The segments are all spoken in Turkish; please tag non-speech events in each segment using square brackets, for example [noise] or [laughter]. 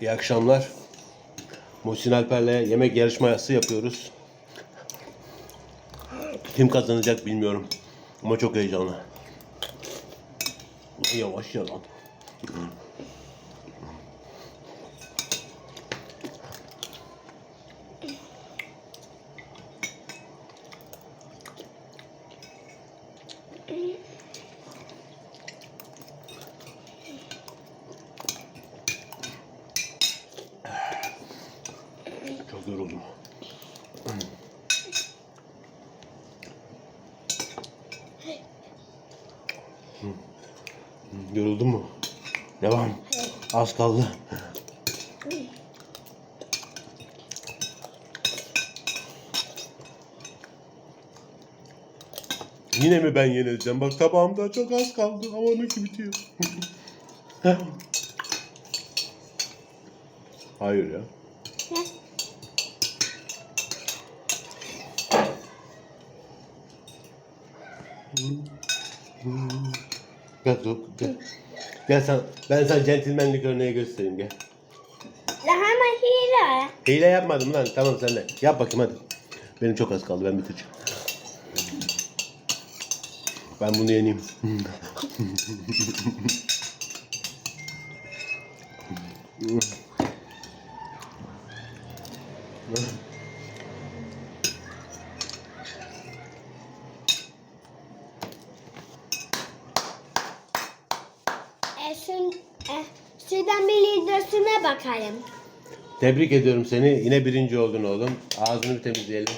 İyi akşamlar. Muhsin Alper'le yemek yarışması yapıyoruz. Kim kazanacak bilmiyorum. Ama çok heyecanlı. Yavaş ya lan. Çok yoruldum. Yoruldun mu? Devam. Az kaldı. Yine mi ben yenileceğim? Bak tabağımda çok az kaldı. Ama onunki bitiyor. [laughs] Hayır ya. Gel dur, gel. Gel sen, ben sana centilmenlik örneği göstereyim gel. Lahana hile. Hile yapmadım lan tamam sen de. Yap bakayım hadi. Benim çok az kaldı ben bitireceğim. Ben bunu yeneyim. E, [laughs] şun, e, şuradan bir lidrasına bakalım. Tebrik ediyorum seni. Yine birinci oldun oğlum. Ağzını bir temizleyelim.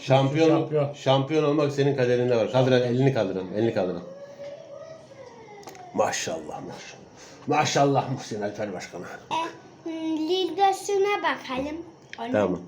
Şampiyon, Şampiyon. şampiyon olmak senin kaderinde var. Kaldıran elini kaldırın. Elini kaldırın. Maşallah maşallah. Maşallah Muhsin Alper Başkan'a. E, hmm, lidrasına bakalım. Onu- Tamam.